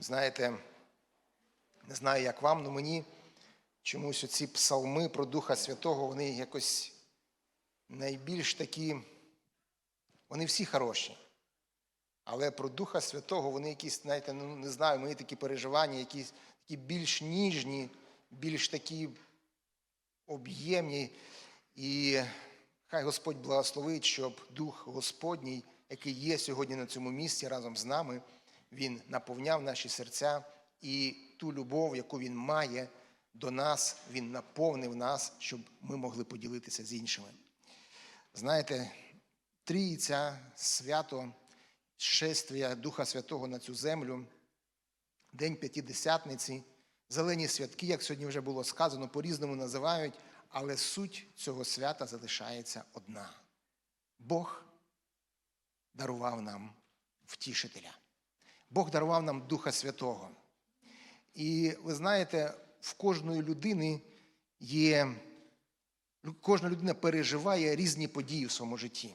Знаєте, не знаю, як вам, але мені чомусь оці псалми про Духа Святого, вони якось найбільш такі, вони всі хороші. Але про Духа Святого вони якісь, знаєте, ну не знаю, мої такі переживання, якісь такі більш ніжні, більш такі об'ємні. І хай Господь благословить, щоб Дух Господній, який є сьогодні на цьому місці разом з нами, він наповняв наші серця і ту любов, яку він має до нас, він наповнив нас, щоб ми могли поділитися з іншими. Знаєте, трійця, свято, шествія Духа Святого на цю землю, День П'ятидесятниці, зелені святки, як сьогодні вже було сказано, по-різному називають, але суть цього свята залишається одна. Бог дарував нам втішителя. Бог дарував нам Духа Святого. І ви знаєте, в кожної людини є, кожна людина переживає різні події в своєму житті.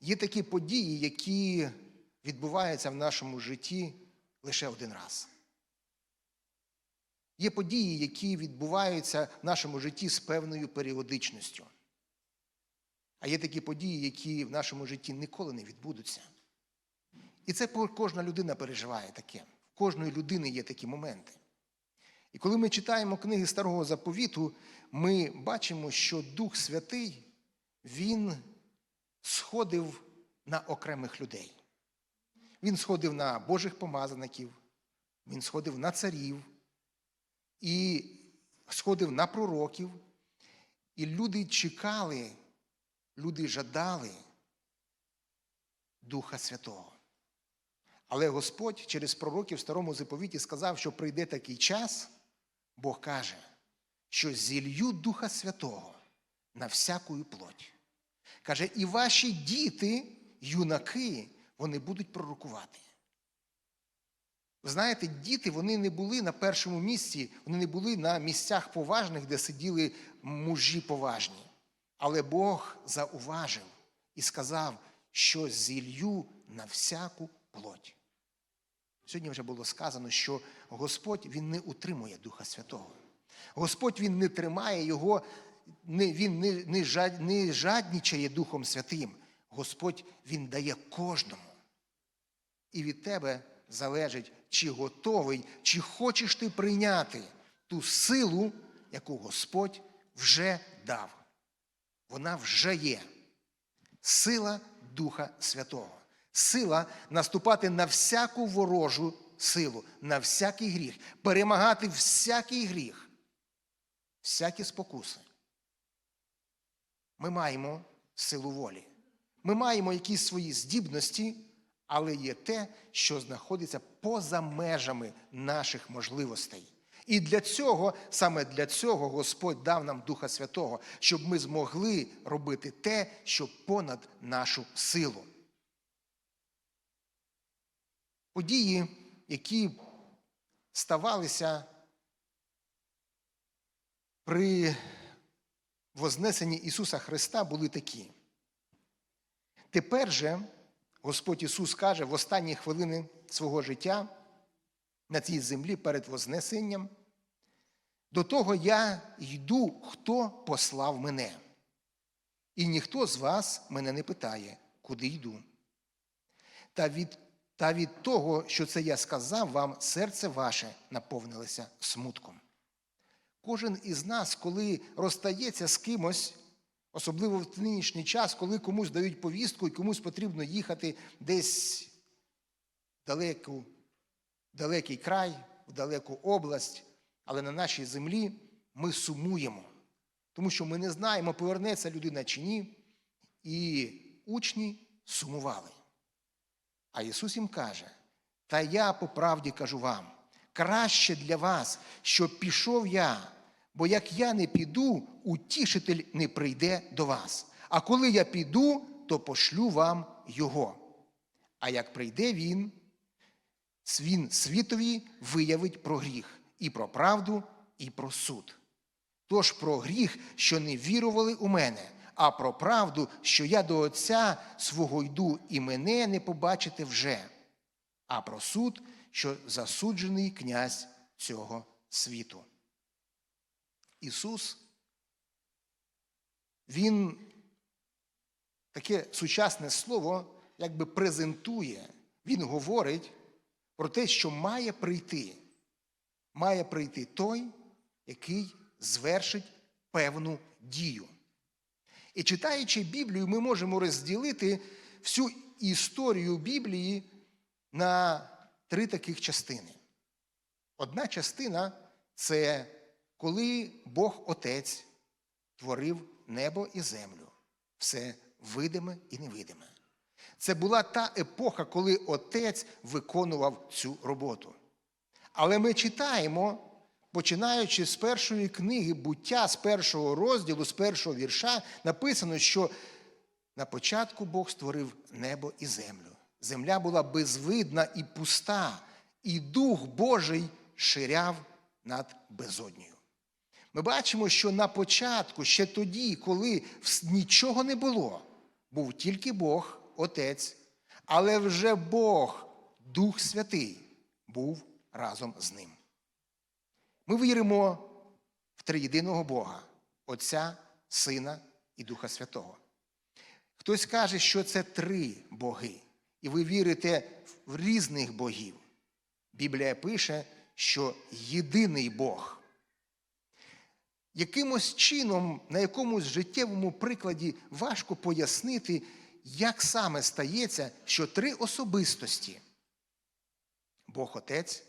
Є такі події, які відбуваються в нашому житті лише один раз. Є події, які відбуваються в нашому житті з певною періодичністю. А є такі події, які в нашому житті ніколи не відбудуться. І це кожна людина переживає таке. В кожної людини є такі моменти. І коли ми читаємо книги Старого Заповіту, ми бачимо, що Дух Святий, Він сходив на окремих людей. Він сходив на Божих помазаників, він сходив на царів і сходив на пророків. І люди чекали, люди жадали Духа Святого. Але Господь через пророків в старому заповіті сказав, що прийде такий час, Бог каже, що зілью Духа Святого на всяку плоть. Каже, і ваші діти, юнаки, вони будуть пророкувати. Ви знаєте, діти вони не були на першому місці, вони не були на місцях поважних, де сиділи мужі поважні. Але Бог зауважив і сказав, що зілью на всяку плоть. Сьогодні вже було сказано, що Господь Він не утримує Духа Святого. Господь Він не тримає Його, Він не, не, не жаднічає Духом Святим. Господь Він дає кожному. І від тебе залежить, чи готовий, чи хочеш ти прийняти ту силу, яку Господь вже дав. Вона вже є. Сила Духа Святого. Сила наступати на всяку ворожу силу, на всякий гріх, перемагати всякий гріх, всякі спокуси. Ми маємо силу волі. Ми маємо якісь свої здібності, але є те, що знаходиться поза межами наших можливостей. І для цього, саме для цього, Господь дав нам Духа Святого, щоб ми змогли робити те, що понад нашу силу. Події, які ставалися при Вознесенні Ісуса Христа, були такі. Тепер же Господь Ісус каже в останні хвилини свого життя на цій землі перед Вознесенням, до того я йду, хто послав мене. І ніхто з вас мене не питає, куди йду. Та від, та від того, що це я сказав вам, серце ваше наповнилося смутком. Кожен із нас, коли розстається з кимось, Особливо в нинішній час, коли комусь дають повістку і комусь потрібно їхати десь в далеку, далекий край, в далеку область, але на нашій землі ми сумуємо, тому що ми не знаємо, повернеться людина чи ні. І учні сумували. А Ісус їм каже: Та я по правді кажу вам, краще для вас, щоб пішов я. Бо як я не піду, утішитель не прийде до вас. А коли я піду, то пошлю вам його. А як прийде він, він світові виявить про гріх, і про правду, і про суд. Тож про гріх, що не вірували у мене, а про правду, що я до Отця свого йду, і мене не побачите вже. а про суд, що засуджений князь цього світу. Ісус, Він таке сучасне слово якби презентує, Він говорить про те, що має прийти. Має прийти той, який звершить певну дію. І читаючи Біблію, ми можемо розділити всю історію Біблії на три таких частини. Одна частина це коли Бог Отець творив небо і землю, все видиме і невидиме. Це була та епоха, коли Отець виконував цю роботу. Але ми читаємо, починаючи з першої книги буття, з першого розділу, з першого вірша, написано, що на початку Бог створив небо і землю. Земля була безвидна і пуста, і Дух Божий ширяв над безоднею. Ми бачимо, що на початку, ще тоді, коли нічого не було, був тільки Бог, Отець, але вже Бог, Дух Святий, був разом з ним. Ми віримо в триєдиного Бога, Отця, Сина і Духа Святого. Хтось каже, що це три боги, і ви вірите в різних богів. Біблія пише, що єдиний Бог. Якимось чином, на якомусь життєвому прикладі важко пояснити, як саме стається, що три особистості Бог Отець,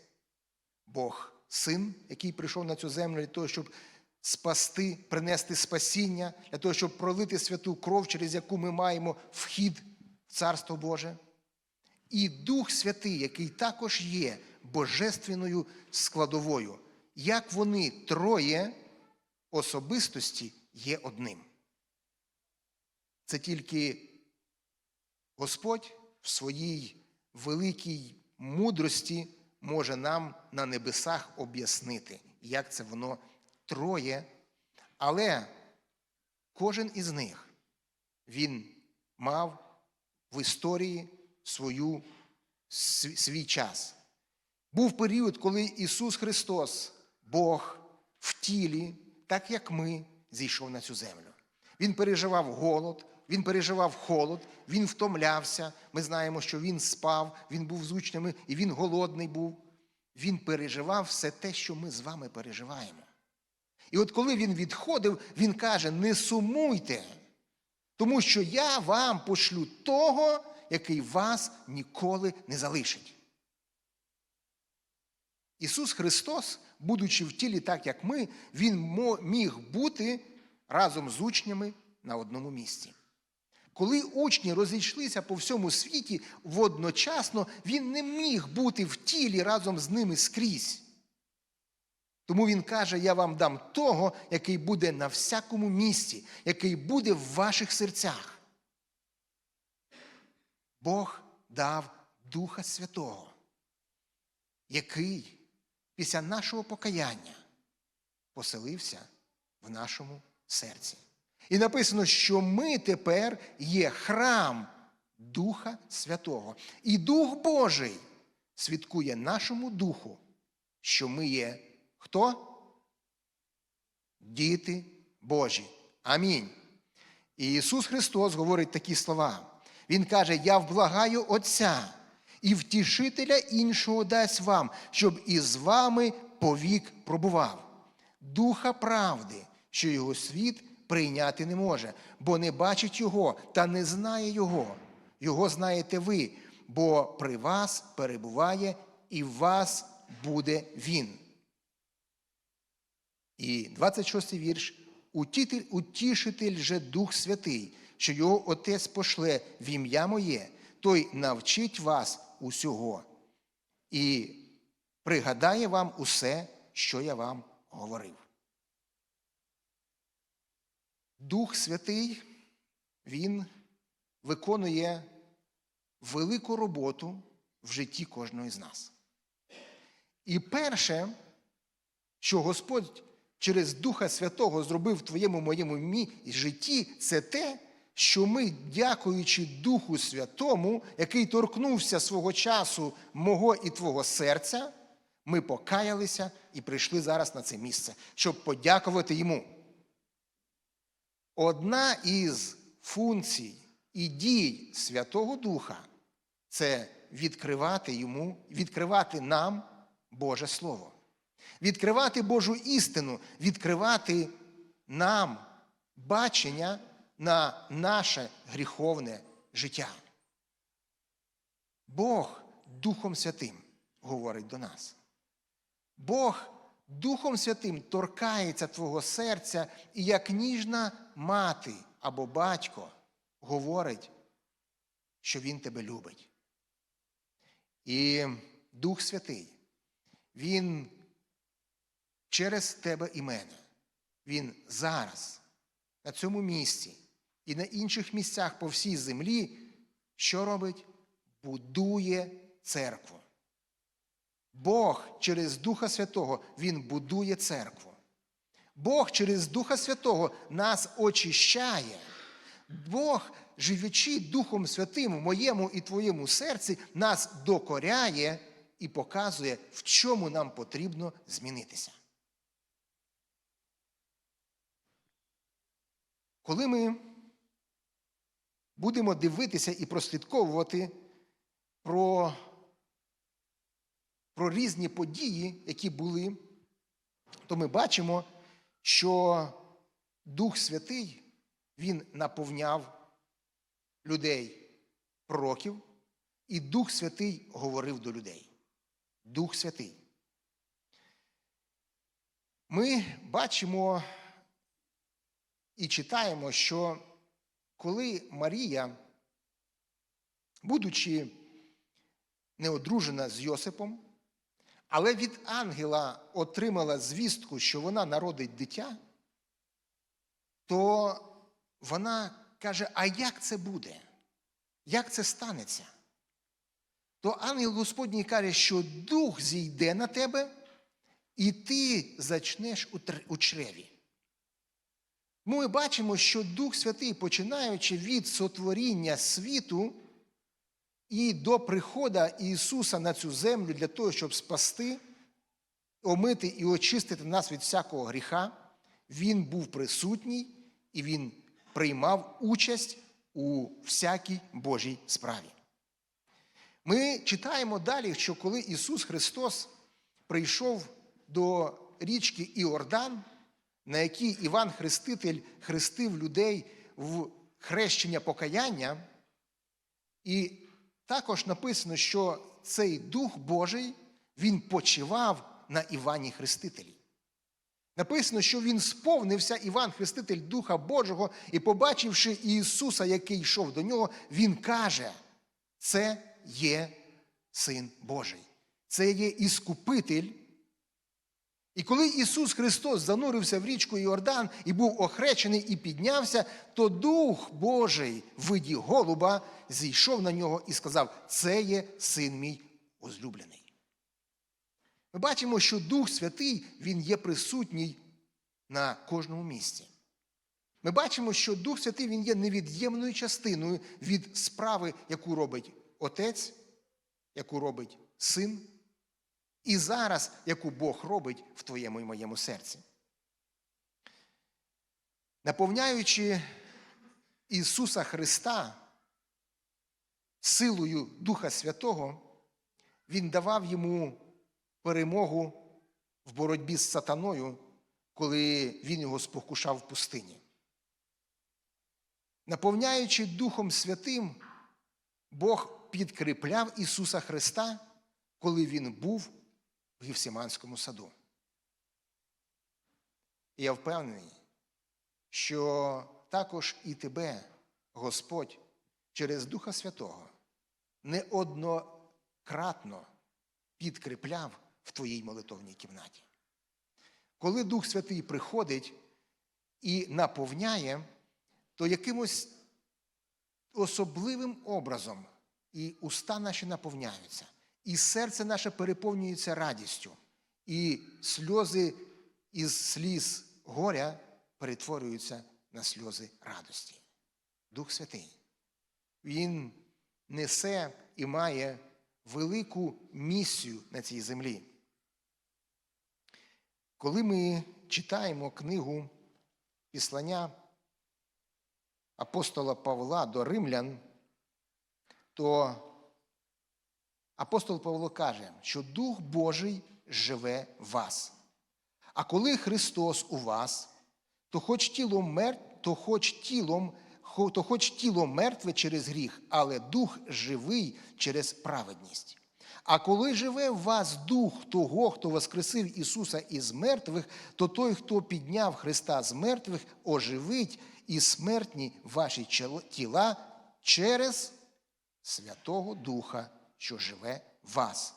Бог Син, який прийшов на цю землю для того, щоб спасти, принести спасіння, для того, щоб пролити святу кров, через яку ми маємо вхід в Царство Боже. І Дух Святий, який також є божественною складовою, як вони троє особистості є одним. Це тільки Господь в своїй великій мудрості може нам на небесах об'яснити, як це воно троє. Але кожен із них він мав в історії свою, свій час. Був період, коли Ісус Христос, Бог в тілі, так як ми, зійшов на цю землю. Він переживав голод, він переживав холод, він втомлявся. Ми знаємо, що він спав, він був з учнями і він голодний був. Він переживав все те, що ми з вами переживаємо. І от коли він відходив, він каже: не сумуйте, тому що я вам пошлю того, який вас ніколи не залишить. Ісус Христос, будучи в тілі так, як ми, Він міг бути разом з учнями на одному місці. Коли учні розійшлися по всьому світі, водночасно він не міг бути в тілі разом з ними скрізь. Тому він каже: Я вам дам того, який буде на всякому місці, який буде в ваших серцях. Бог дав Духа Святого, який після нашого покаяння поселився в нашому серці. І написано, що ми тепер є храм Духа Святого. І Дух Божий свідкує нашому духу, що ми є хто? Діти Божі. Амінь. І Ісус Христос говорить такі слова. Він каже: Я вблагаю Отця і втішителя іншого дасть вам, щоб із вами повік пробував. Духа правди, що його світ прийняти не може, бо не бачить Його та не знає Його. Його знаєте ви, бо при вас перебуває і в вас буде Він. І 26 й вірш. Утішитель же Дух Святий, що його Отець пошле в ім'я моє, той навчить вас усього і пригадає вам усе, що я вам говорив. Дух Святий, Він виконує велику роботу в житті кожного з нас. І перше, що Господь через Духа Святого зробив в твоєму моєму житті, це те, що ми, дякуючи Духу Святому, який торкнувся свого часу мого і твого серця, ми покаялися і прийшли зараз на це місце, щоб подякувати йому. Одна із функцій і дій Святого Духа це відкривати йому, відкривати нам Боже Слово, відкривати Божу істину, відкривати нам бачення на наше гріховне життя. Бог Духом Святим говорить до нас. Бог Духом Святим торкається твого серця і як ніжна мати або батько говорить, що Він тебе любить. І Дух Святий, Він через тебе і мене, Він зараз, на цьому місці і на інших місцях по всій землі, що робить? Будує церкву. Бог через Духа Святого Він будує церкву. Бог через Духа Святого нас очищає. Бог, живучи Духом Святим в моєму і твоєму серці, нас докоряє і показує, в чому нам потрібно змінитися. Коли ми будемо дивитися і прослідковувати про, про різні події, які були, то ми бачимо, що Дух Святий Він наповняв людей пророків, і Дух Святий говорив до людей. Дух Святий. Ми бачимо і читаємо, що коли Марія, будучи неодружена з Йосипом, але від ангела отримала звістку, що вона народить дитя, то вона каже: А як це буде? Як це станеться? То ангел Господній каже, що дух зійде на тебе, і ти зачнеш у чреві. Ми бачимо, що Дух Святий, починаючи від сотворіння світу і до приходу Ісуса на цю землю для того, щоб спасти, омити і очистити нас від всякого гріха, Він був присутній і Він приймав участь у всякій Божій справі. Ми читаємо далі, що коли Ісус Христос прийшов до річки Іордан, на якій Іван Хреститель хрестив людей в хрещення покаяння, і також написано, що цей Дух Божий він почивав на Івані Хрестителі. Написано, що він сповнився Іван Хреститель Духа Божого, і, побачивши Ісуса, який йшов до нього, Він каже: це є Син Божий, це є Іскупитель. І коли Ісус Христос занурився в річку Йордан і був охречений і піднявся, то Дух Божий в виді голуба зійшов на нього і сказав: Це є син мій озлюблений. Ми бачимо, що Дух Святий Він є присутній на кожному місці. Ми бачимо, що Дух Святий Він є невід'ємною частиною від справи, яку робить Отець, яку робить Син і зараз, яку Бог робить в твоєму і моєму серці. Наповняючи Ісуса Христа силою Духа Святого, Він давав йому перемогу в боротьбі з сатаною, коли він його спокушав в пустині. Наповняючи Духом Святим, Бог підкріпляв Ісуса Христа, коли Він був в Гівсіманському саду. І я впевнений, що також і тебе Господь через Духа Святого неоднократно підкріпляв в твоїй молитовній кімнаті. Коли Дух Святий приходить і наповняє, то якимось особливим образом і уста наші наповняються і серце наше переповнюється радістю, і сльози із сліз горя перетворюються на сльози радості. Дух Святий. Він несе і має велику місію на цій землі. Коли ми читаємо книгу післання апостола Павла до римлян, то апостол Павло каже, що Дух Божий живе в вас. А коли Христос у вас, то хоч тілом мертв, то хоч тілом, то хоч тіло мертве через гріх, але дух живий через праведність. А коли живе в вас дух того, хто воскресив Ісуса із мертвих, то той, хто підняв Христа з мертвих, оживить і смертні ваші тіла через Святого Духа, що живе в вас.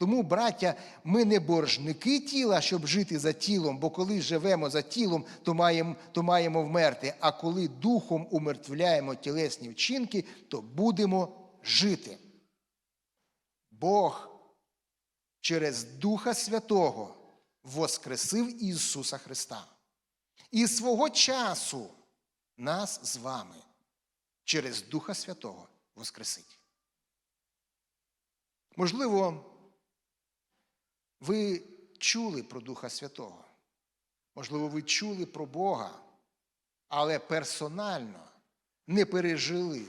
Тому, браття, ми не боржники тіла, щоб жити за тілом, бо коли живемо за тілом, то маємо, то маємо вмерти. А коли духом умертвляємо тілесні вчинки, то будемо жити. Бог через Духа Святого воскресив Ісуса Христа. І свого часу нас з вами через Духа Святого воскресить. Можливо, ви чули про Духа Святого. Можливо, ви чули про Бога, але персонально не пережили,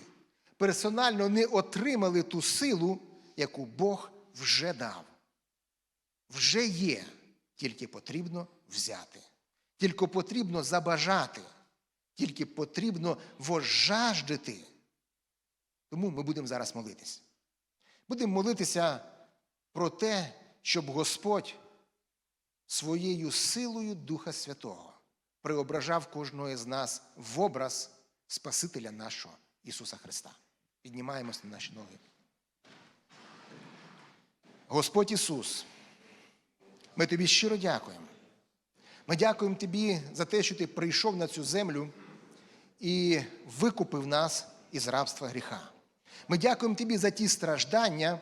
персонально не отримали ту силу, яку Бог вже дав. Вже є, тільки потрібно взяти, тільки потрібно забажати, тільки потрібно возжаждити. Тому ми будемо зараз молитись. Будемо молитися про те, щоб Господь своєю силою Духа Святого преображав кожного з нас в образ Спасителя нашого Ісуса Христа. Піднімаємось на наші ноги. Господь Ісус, ми тобі щиро дякуємо. Ми дякуємо тобі за те, що ти прийшов на цю землю і викупив нас із рабства гріха. Ми дякуємо тобі за ті страждання,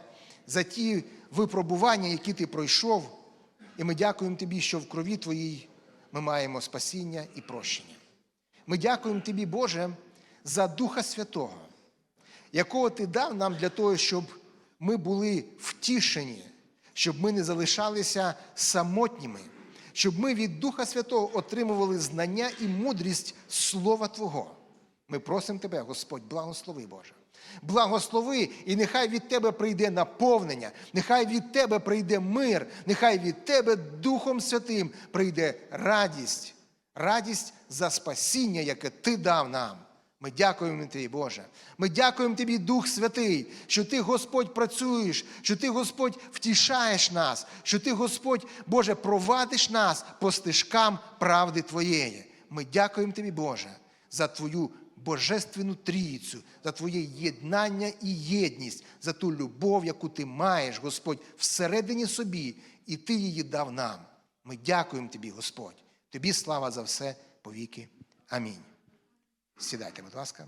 за ті випробування, які ти пройшов. І ми дякуємо тобі, що в крові твоїй ми маємо спасіння і прощення. Ми дякуємо тобі, Боже, за Духа Святого, якого ти дав нам для того, щоб ми були втішені, щоб ми не залишалися самотніми, щоб ми від Духа Святого отримували знання і мудрість Слова Твого. Ми просимо Тебе, Господь, благослови Боже. Благослови, і нехай від Тебе прийде наповнення, нехай від Тебе прийде мир, нехай від Тебе Духом Святим прийде радість, радість за спасіння, яке Ти дав нам. Ми дякуємо Тобі, Боже. Ми дякуємо Тобі, Дух Святий, що Ти, Господь, працюєш, що Ти, Господь, втішаєш нас, що Ти, Господь, Боже, провадиш нас по стежкам правди Твоєї. Ми дякуємо Тобі, Боже, за Твою Божественну трійцю, за Твоє єднання і єдність, за ту любов, яку Ти маєш, Господь, всередині собі, і Ти її дав нам. Ми дякуємо Тобі, Господь. Тобі слава за все повіки. Амінь. Сідайте, будь ласка.